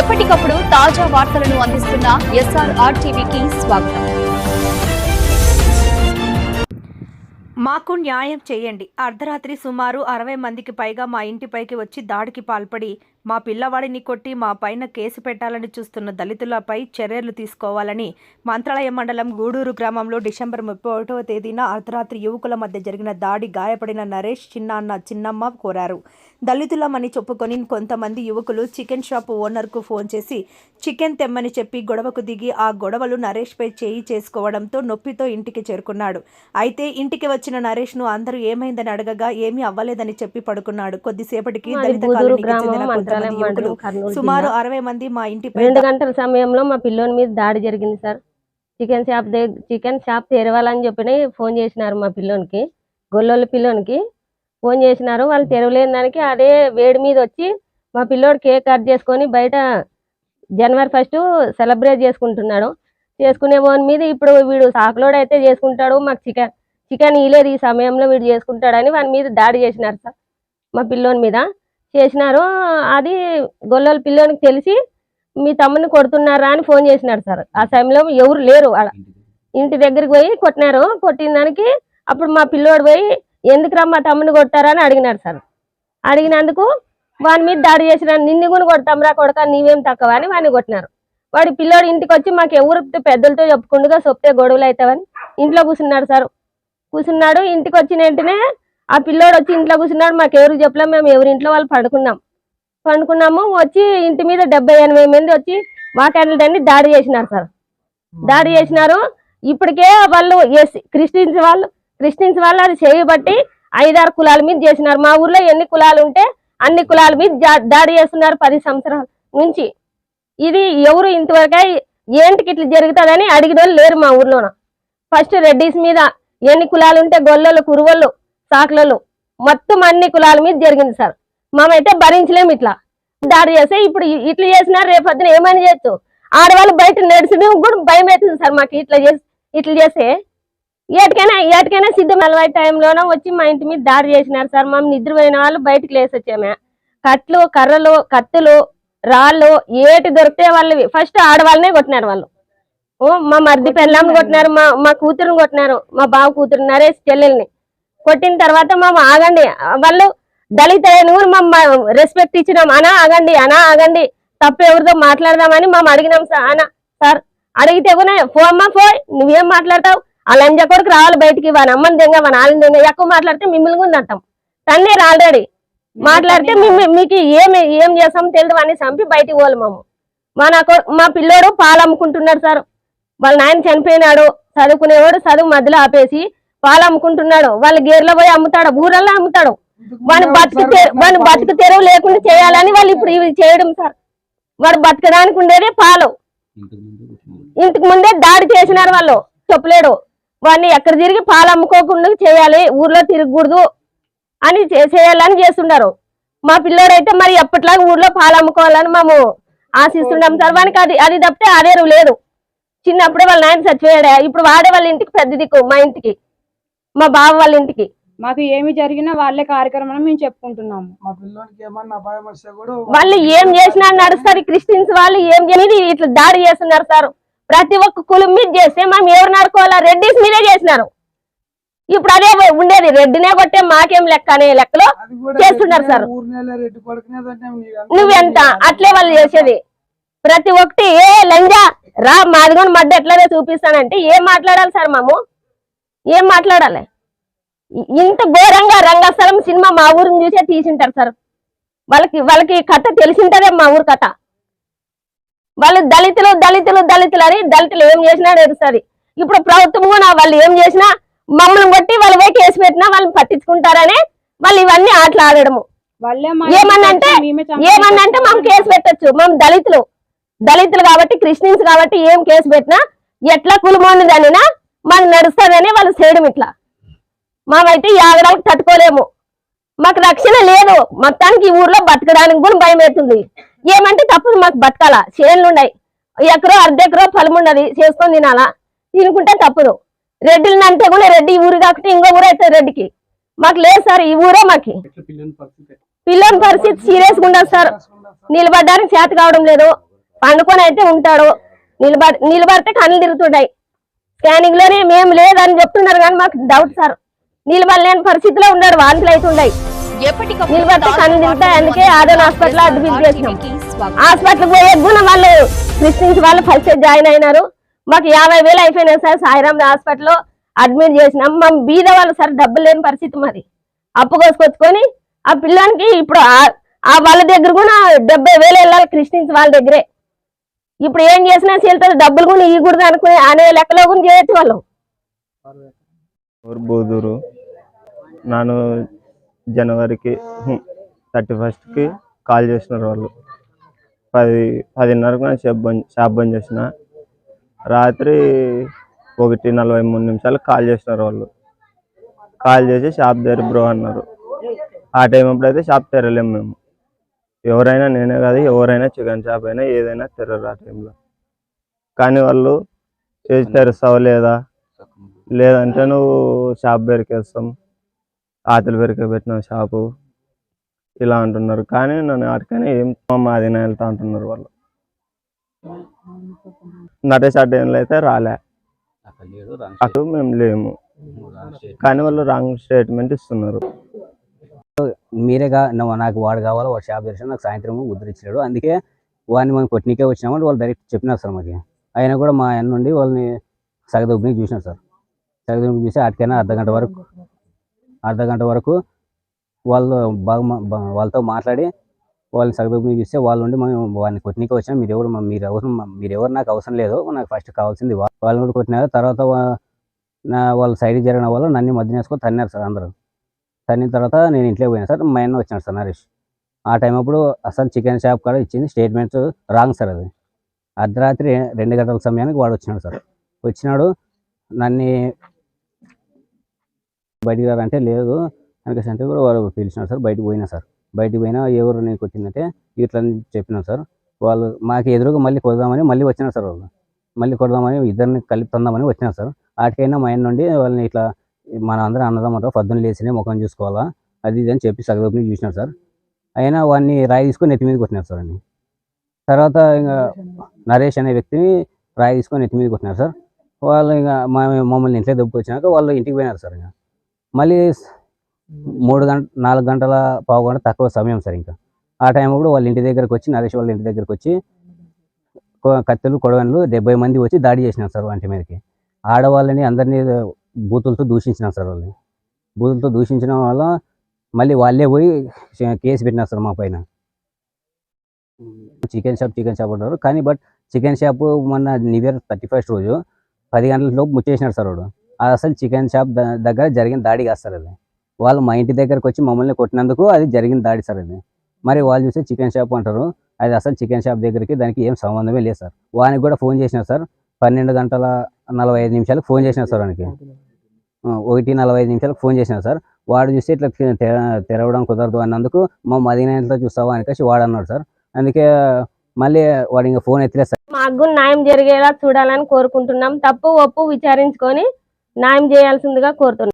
ఎప్పటికప్పుడు తాజా వార్తలను అందిస్తున్న ఎస్ఆర్ఆర్ టీవీకి స్వాగతం. మాకు న్యాయం చేయండి. అర్ధరాత్రి సుమారు అరవై మందికి పైగా మా ఇంటిపైకి వచ్చి దాడికి పాల్పడి మా పిల్లవాడిని కొట్టి మా పైన కేసు పెట్టాలని చూస్తున్న దళితులపై చర్యలు తీసుకోవాలని మంత్రాలయ మండలం గూడూరు గ్రామంలో డిసెంబర్ ముప్పై ఒకటవ తేదీన అర్ధరాత్రి యువకుల మధ్య జరిగిన దాడి గాయపడిన నరేష్ చిన్నాన్న చిన్నమ్మ కోరారు. దళితులమని చెప్పుకొని కొంతమంది యువకులు చికెన్ షాప్ ఓనర్కు ఫోన్ చేసి చికెన్ తెమ్మని చెప్పి గొడవకు దిగి ఆ గొడవలు నరేష్పై చేయి చేసుకోవడంతో నొప్పితో ఇంటికి చేరుకున్నాడు. అయితే ఇంటికి వచ్చిన నరేష్ను అందరూ ఏమైందని అడగగా ఏమీ అవ్వలేదని చెప్పి పడుకున్నాడు. కొద్దిసేపటికి దళిత కాలనీకి చెందిన మండలం, సుమారు. అరవై మంది మా ఇంటిపై రెండు గంటల సమయంలో మా పిల్లోని మీద దాడి జరిగింది సార్. చికెన్ షాప్ దగ్గర చికెన్ షాప్ తెరవాలని చెప్పి ఫోన్ చేసినారు మా పిల్లోనికి గొల్లోళ్ళ పిల్లోనికి. ఫోన్ చేసినారు వాళ్ళు తెరవలేని దానికి అదే వేడి మీద వచ్చి మా పిల్లోడు కేక్ కట్ చేసుకొని బయట జనవరి ఫస్ట్ సెలబ్రేట్ చేసుకుంటున్నాడు. చేసుకునే వాని మీద ఇప్పుడు వీడు సాకులోడు అయితే చేసుకుంటాడు మాకు చికెన్ చికెన్ ఇలేదు ఈ సమయంలో వీడు చేసుకుంటాడని వాని మీద దాడి చేసినారు సార్ మా పిల్లోని మీద. చేసినారు అది గొల్లల పిల్లోనికి తెలిసి మీ తమ్ముని కొడుతున్నారా అని ఫోన్ చేసినాడు సార్. ఆ సమయంలో ఎవరు లేరు ఆడ. ఇంటి దగ్గరికి పోయి కొట్టినారు. కొట్టిన దానికి అప్పుడు మా పిల్లోడు పోయి ఎందుకురా మా తమ్ముని కొట్టారా అని అడిగినాడు సార్. అడిగినందుకు వాని మీద దాడి చేసిన నిన్ను కూడా కొడతాంరా కొడక నీవేం తక్కువ అని వాడిని కొట్టినారు. వాడి పిల్లోడు ఇంటికి వచ్చి మాకు ఎవరు పెద్దలతో చెప్పుకుండగా చెప్తే గొడవలు అవుతావని ఇంట్లో కూర్చున్నాడు సార్. కూర్చున్నాడు. ఇంటికి వచ్చిన వెంటనే ఆ పిల్లోడు వచ్చి ఇంట్లో కూర్చున్నాడు మాకు ఎవరు చెప్పలేం మేము ఎవరి ఇంట్లో వాళ్ళు పడుకున్నాం. పండుకున్నాము వచ్చి ఇంటి మీద డెబ్బై ఎనభై మంది వచ్చి మాట్లాడలేదని దాడి చేసినారు సార్. దాడి చేసినారు. ఇప్పటికే వాళ్ళు ఎస్ క్రిస్టియన్స్ వాళ్ళు క్రిస్టియన్స్ వాళ్ళు అది చేయబట్టి ఐదారు కులాల మీద చేసినారు. మా ఊర్లో ఎన్ని కులాలు ఉంటే అన్ని కులాల మీద దాడి చేస్తున్నారు పది సంవత్సరాల నుంచి. ఇది ఎవరు ఇంతవరకే ఏంటికి ఇట్లా జరుగుతుందని అడిగిన వాళ్ళు లేరు మా ఊర్లోన. ఫస్ట్ రెడ్డిస్ మీద ఎన్ని కులాలు ఉంటే గొల్లలు కురువళ్ళు సాకులలో మొత్తం అన్ని కులాల మీద జరిగింది సార్. మేమైతే భరించలేము ఇట్లా. దాడి చేస్తే ఇప్పుడు ఇట్లా చేసినా రేపొద్దున ఏమైనా చేయొచ్చు. ఆడవాళ్ళు బయట నడిచిన కూడా భయం అవుతుంది సార్ మాకు ఇట్లా చేసి ఇట్లా చేస్తే. ఏటికైనా ఏటికైనా సిద్ధం అలవై టైంలోనే వచ్చి మా ఇంటి మీద దాడి చేసినారు సార్. మా నిద్రపోయిన వాళ్ళు బయటకు లేసి వచ్చామే. కట్లు కర్రలు కత్తులు రాళ్ళు ఏటి దొరికితే వాళ్ళవి ఫస్ట్ ఆడవాళ్ళనే కొట్టినారు వాళ్ళు. మా మర్ది పెళ్ళాంని కొట్టినారు మా మా కూతురుని కొట్టినారు మా బావ కూతురు నరేష్ చెల్లెల్ని. కొట్టిన తర్వాత మా ఆగండి వాళ్ళు దళిత కూడా మా రెస్పెక్ట్ ఇచ్చినాం. అనా ఆగండి అనా ఆగండి తప్పు ఎవరితో మాట్లాడదామని మేము అడిగినాం సార్. అనా సార్ అడిగితే కూడా ఫో అమ్మా ఫో నువ్వేం మాట్లాడతావు? ఆ లంజ కొడుకు రావాలి బయటికి వాని అమ్మని దెంగ వాని ఆళ్ళని దెంగ ఎక్కువ మాట్లాడితే మిమ్మల్ని కూడా అంటాం తన్నేరు ఆల్రెడీ. మాట్లాడితే మిమ్మ- మీకు ఏం ఏం చేస్తాం తెలియదు అని చంపి బయటికి పోవాలి మాము. మా నాకు మా పిల్లోడు పాలు అమ్ముకుంటున్నాడు సార్. వాళ్ళ నాయన చనిపోయినాడు. చదువుకునేవాడు చదువు మధ్యలో ఆపేసి పాలు అమ్ముకుంటున్నాడు వాళ్ళ గేర్లో పోయి అమ్ముతాడు ఊరల్లో అమ్ముతాడు. వాని బతుకు వాని బతుకు తెరువు లేకుండా చేయాలని వాళ్ళు ఇప్పుడు ఇవి చేయడం సార్. వాడు బతకడానికి ఉండేదే పాలు. ఇంతకు ముందే దాడి చేసినారు వాళ్ళు చెప్పలేడు. వాడిని ఎక్కడ తిరిగి పాలు అమ్ముకోకుండా చేయాలి ఊర్లో తిరగకూడదు అని చే- చేయాలని చేస్తున్నారు మా పిల్లోడైతే మరి ఎప్పటిలాగా ఊర్లో పాలు అమ్ముకోవాలని మేము ఆశిస్తున్నాం సార్. వానికి అది అది తప్పితే అదేరు లేదు. చిన్నప్పుడే వాళ్ళ నాయన చచ్చిపోయాడు. ఇప్పుడు వాడే వాళ్ళ ఇంటికి పెద్ద దిక్కు మా ఇంటికి. మా బావ వాళ్ళ ఇంటికి. మాకు ఏమి జరిగినా వాళ్ళే కార్యక్రమం మేము చెప్పుకుంటున్నాము. మా పిల్లోనికి ఏమన్నా అపాయం వస్తే కూడా వాళ్ళు ఏం చేసినా నడుస్తారు క్రిస్టియన్స్ వాళ్ళు ఏం చేయని ఇట్లా దాడి చేస్తున్నారు సార్. ప్రతి ఒక్క కులం మీద చేస్తే మేము ఎవరు నడుకోవాలా? రెడ్డిస్ మీదే చేసినారు. ఇప్పుడు అదే ఉండేది. రెడ్డినే కొట్టే మాకేం లెక్క అనే లెక్కలో చేస్తున్నారు సార్. రెడ్డి నువ్వెంత? అట్లే వాళ్ళు చేసేది. ప్రతి ఒక్కటి ఏ లంజా రా మాది కూడా మడ్డ ఎట్లానే చూపిస్తానంటే ఏం మాట్లాడాలి సార్ మాము? ఏం మాట్లాడాలి? ఇంత ఘోరంగా రంగస్థలం సినిమా మా ఊరిని చూసే తీసింటారు సార్. వాళ్ళకి వాళ్ళకి కథ తెలిసింటదే మా ఊరు కథ. వాళ్ళు దళితులు దళితులు దళితులు అని దళితులు ఏం చేసినా తెలుస్తుంది ఇప్పుడు ప్రభుత్వం కూడా వాళ్ళు ఏం చేసినా మమ్మల్ని కొట్టి వాళ్ళ పోయి కేసు పెట్టినా వాళ్ళని పట్టించుకుంటారని వాళ్ళు ఇవన్నీ ఆటలు ఆడడము. ఏమన్నంటే మేమే ఏమన్నంటే మనం కేసు పెట్టొచ్చు. మనం దళితులు. దళితులు కాబట్టి క్రిస్టియన్స్ కాబట్టి ఏం కేసు పెట్టినా ఎట్లా కులమోని దానినా మనకు నడుస్తుందని వాళ్ళు చేయడం ఇట్లా. మేమైతే ఈ ఆగడానికి తట్టుకోలేము. మాకు రక్షణ లేదు. మొత్తానికి ఈ ఊర్లో బతకడానికి కూడా భయం అవుతుంది ఏమంటే తప్పదు మాకు బతకాల. చేనులు ఉన్నాయి. ఎకరో అర్ధ ఎకరో పొలం ఉండదు చేసుకొని తినాలా? తినుకుంటే తప్పదు. రెడ్డిని అంటే కూడా రెడ్డి ఈ ఊరు కాకపోతే ఇంకో ఊరు అవుతుంది రెడ్డికి. మాకు లేదు సార్ ఈ ఊరే మాకి. పిల్లని పరిస్థితి? సీరియస్గా ఉండదు సార్. నిలబడడానికి చేత కావడం లేదు. పండుకొని అయితే ఉంటాడు. నిలబడి నిలబడితే కళ్ళు తిరుగుతుంటాయి. స్కానింగ్లోనే మేము లేదని చెప్తున్నారు కానీ మాకు డౌట్ సార్. నిలబడలేని పరిస్థితిలో ఉన్నాడు వాంతులు ఎప్పటికప్పుడు నిలబడితే అందుకే ఆదరణ హాస్పిటల్ అడ్మిట్ చేసినాం. హాస్పిటల్ పోయే గుణం వాళ్ళు క్రిస్టియన్స్ వాళ్ళు ఫస్ట్ జాయిన్ అయినారు. మాకు యాభై వేలు అయిపోయినాయి సార్ సాయిరామ్ హాస్పిటల్లో అడ్మిట్ చేసినాం. మా బీద వాళ్ళు సార్ డబ్బులు లేని పరిస్థితి మరి అప్పు కోసుకొచ్చుకొని ఆ పిల్లానికి ఇప్పుడు వాళ్ళ దగ్గర కూడా డెబ్బై వేలు వెళ్ళాలి క్రిస్టియన్స్ వాళ్ళ దగ్గరే. ఇప్పుడు ఏం చేసినా చేస్తారు డబ్బులు కూడా ఇవ్వకూడదు అనుకుని అనే లెక్కలో కూడా చేయొచ్చు వాళ్ళు. ఊరు బూదూరు? నాను జనవరికి థర్టీ ఫస్ట్కి కాల్ చేసినారు వాళ్ళు. పది పదిన్నరకు నేను షాప్ బంద్ షాప్ బంద్ చేసిన. రాత్రి ఒకటి నలభై మూడు నిమిషాలకు కాల్ చేసినారు వాళ్ళు. కాల్ చేసి షాప్ తెరు బ్రో అన్నారు. ఆ టైం అప్పుడైతే షాప్ తెరలేము మేము. ఎవరైనా నేనే కాదు ఎవరైనా చికెన్ షాప్ అయినా ఏదైనా తెరరు ఆ టైంలో కానీ వాళ్ళు ఏది తెరుస్తావా లేదా? లేదంటే నువ్వు షాప్ బెరికేస్తాం ఆతలు బెరికే పెట్టినావు షాపు ఇలా అంటున్నారు. కానీ నన్ను అటుకని ఏం మాది వెళ్తా అంటున్నారు వాళ్ళు. ఆ టైంలో అయితే రాలే. అటు మేము లేము. కానీ వాళ్ళు రాంగ్ స్టేట్మెంట్ ఇస్తున్నారు. మీరే కా నాకు వాడు కావాలో వాడు షాప్ తెరిచి నాకు సాయంత్రం ముద్రించలేడు అందుకే వాడిని మనం కొట్టినీకే వచ్చినామని వాళ్ళు డైరెక్ట్ చెప్పినారు సార్ మాకు. అయినా కూడా మా అన్న నుండి వాళ్ళని సగదొబ్బిని చూసినారు సార్. సగదొబ్బిని చూసి అటుకైనా అర్ధ గంట వరకు అర్ధ గంట వరకు వాళ్ళు బాగా వాళ్ళతో మాట్లాడి వాళ్ళని సగదొబ్బిని చూస్తే వాళ్ళు ఉండి మేము వాడిని కొట్టినీకే వచ్చినా. మీరు ఎవరు మీరు అవసరం మీరు ఎవరు నాకు అవసరం లేదు. నాకు ఫస్ట్ కావాల్సింది వాళ్ళని కూడా కొట్టినారు. తర్వాత నా వాళ్ళ సైడ్ జరిగిన వాళ్ళు నన్ను మధ్య వేసుకొని తన్నారు సార్ అందరూ. తన్నిన తర్వాత నేను ఇంట్లో పోయినా సార్ మా అన్న వచ్చినాడు సార్ నరేష్. ఆ టైం అప్పుడు అసలు చికెన్ షాప్ కాడ ఇచ్చింది స్టేట్మెంట్ రాంగ్ సార్ అది. అర్ధరాత్రి రెండు గంటల సమయానికి వాడు వచ్చినాడు సార్. వచ్చినాడు నన్ను బయటికి రారంటే లేదు. అనేసి అంటే కూడా వాడు పిలిచినాడు సార్ బయటకు పోయినా సార్. బయటికి పోయినా ఎవరు నేను కొట్టిందంటే ఇట్లా అని చెప్పినాను సార్. వాళ్ళు మాకు ఎదురుగా మళ్ళీ కొడదామని మళ్ళీ వచ్చినారు సార్ వాళ్ళు. మళ్ళీ కొడదామని ఇద్దరిని కలిపి తందామని వచ్చినారు సార్. వాటికైనా మా ఆయన నుండి వాళ్ళని ఇట్లా మన అందరం అన్నదమ్మంటారు పొద్దున్న లేచినే ముఖం చూసుకోవాలా? అది ఇది అని చెప్పి సగదొప్పని చూసినారు సార్. అయినా వాడిని రాయి తీసుకొని నెత్తి మీద వచ్చినారు సార్ అని తర్వాత ఇంకా నరేష్ అనే వ్యక్తిని రాయి తీసుకొని నెత్తి మీద వచ్చినారు సార్. వాళ్ళు ఇంకా మా మమ్మల్ని ఇంట్లో దెబ్బ వచ్చినాక వాళ్ళు ఇంటికి పోయినారు సార్ ఇంకా. మళ్ళీ మూడు గంట నాలుగు గంటల పావు గంట తక్కువ సమయం సార్ ఇంకా. ఆ టైం కూడా వాళ్ళ ఇంటి దగ్గరకు వచ్చి నరేష్ వాళ్ళ ఇంటి దగ్గరకు వచ్చి కత్తెలు కొడవన్లు డెబ్బై మంది వచ్చి దాడి చేసినారు సార్ వంటి మీదకి. ఆడవాళ్ళని అందరినీ బూతులతో దూషించినారు సార్ వాళ్ళని. బూతులతో దూషించడం వల్ల మళ్ళీ వాళ్ళే పోయి కేసు పెట్టినారు సార్ మా పైన. చికెన్ షాప్ చికెన్ షాప్ అంటారు. కానీ బట్ చికెన్ షాప్ మొన్న న్యూ ఇయర్ థర్టీ ఫస్ట్ రోజు పది గంటల లోపు ముచ్చేసినాడు సార్ వాడు. అది అసలు చికెన్ షాప్ దగ్గర జరిగిన దాడి కాదు సార్ అది. వాళ్ళు మా ఇంటి దగ్గరకు వచ్చి మమ్మల్ని కొట్టినందుకు అది జరిగిన దాడి సార్ అది. మరి వాళ్ళు చూస్తే చికెన్ షాప్ అంటారు. అది అసలు చికెన్ షాప్ దగ్గరికి దానికి ఏం సంబంధమే లేదు సార్. వానికి కూడా ఫోన్ చేసినారు సార్. పన్నెండు గంటల నలభై ఐదు నిమిషాలకు ఫోన్ చేసిన సార్ వానికి. ఒకటి నలభై ఐదు నిమిషాలకు ఫోన్ చేసిన సార్. వాడు చూస్తే ఇట్లా తె- తెరవడం కుదరదు అన్నందుకు మా మదీనాతో చూస్తావా అని కలిసి వాడు అన్నాడు సార్. అందుకే మళ్ళీ వాడు ఇంకా ఫోన్ ఎత్తలేదు సార్. మాకు న్యాయం జరిగేలా చూడాలని కోరుకుంటున్నాం. తప్పు ఒప్పు విచారించుకొని న్యాయం చేయాల్సిందిగా కోరుతున్నాం.